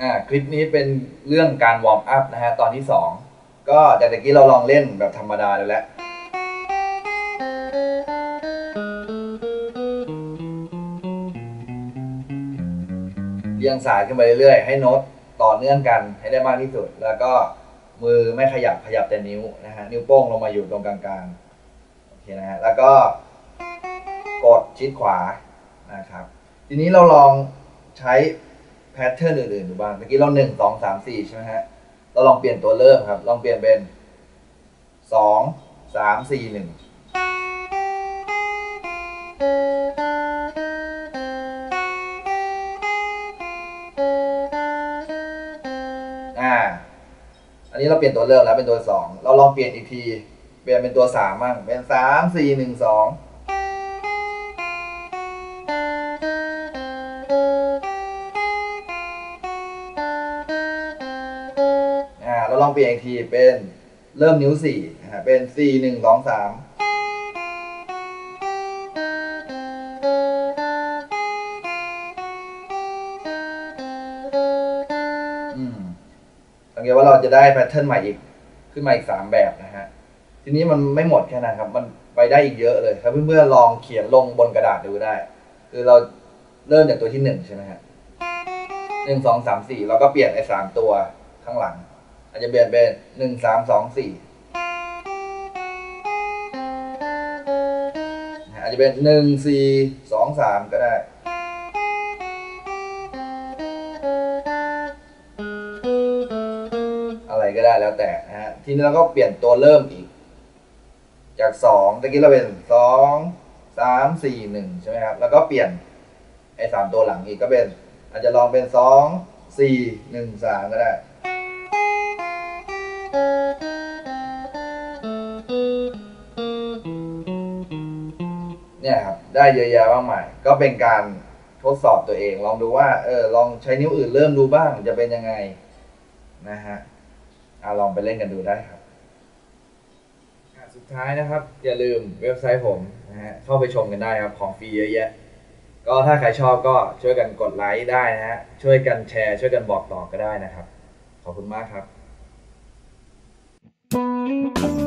อ่าคลิปนี้เป็นเรื่องการวอร์มอัพนะฮะตอนที่2ก็จากตะกี้เราลองเล่นแบบธรรมดาเลยแหละเรียงสายขึ้นไปเรื่อยๆ ให้โน้ตต่อเนื่องกันให้ได้มากที่สุด แล้วก็มือไม่ขยับขยับแต่นิ้วนะฮะนิ้วโป้งลงมาอยู่ตรงกลางๆโอเคนะฮะแล้วก็กดชิดขวานะครับ ทีนี้เราลองใช้ แพทเทิร์นอื่นๆดูบ้างเมื่อกี้เราหนึ่งสองสามสี่ใช่ไหมฮะเราลองเปลี่ยนตัวเริ่มครับ ลองเปลี่ยนเป็นสองสามสี่หนึ่งอ่า อันนี้เราเปลี่ยนตัวเริ่มแล้วเป็นตัวสองเราลองเปลี่ยนอีกทีเปลี่ยนเป็นตัวสามบ้างเป็นสามสี่หนึ่งสอง อ่าเราลองเปลี่ยนอีกทีเป็นเริ่มนิ้วสี่นะฮะเป็นสี่หนึ่งสองสามอืมสังเกตว่าเราจะได้แพทเทิร์นใหม่อีก ขึ้นมาอีกสามแบบนะฮะ ทีนี้มันไม่หมดแค่นั้นครับ มันไปได้อีกเยอะเลยครับเพื่อนๆลองเขียนลงบนกระดาษดูได้ คือเราเริ่มจากตัวที่หนึ่งใช่ไหมฮะหนึ่งสองสามสี่เราก็เปลี่ยนไอ้สามตัวข้างหลัง อาจจะเปลี่ยนเป็นหนึ่งสามสองสี่อาจจะเป็นหนึ่งสี่สองสามก็ได้อะไรก็ได้แล้วแต่นะฮะทีนี้เราก็เปลี่ยนตัวเริ่มอีก จากสองตะกี้เราเป็นสองสามสี่หนึ่งใช่ไหมครับ แล้วก็เปลี่ยนไอ้สามตัวหลังอีกก็เป็น อาจจะลองเป็นสองสี่หนึ่งสามก็ได้ เนี่ยครับ ได้เยอะแยะมากมาย ก็เป็นการทดสอบตัวเอง ลองดูว่า เออ ลองใช้นิ้วอื่นเริ่มดูบ้าง จะเป็นยังไง นะฮะอะลองไปเล่นกันดูได้ครับสุดท้ายนะครับ อย่าลืมเว็บไซต์ผมนะฮะ เข้าไปชมกันได้ครับ ของฟรีเยอะแยะ ก็ถ้าใครชอบก็ช่วยกันกดไลค์ได้นะฮะ ช่วยกันแชร์ ช่วยกันบอกต่อก็ได้นะครับ ขอบคุณมากครับ Música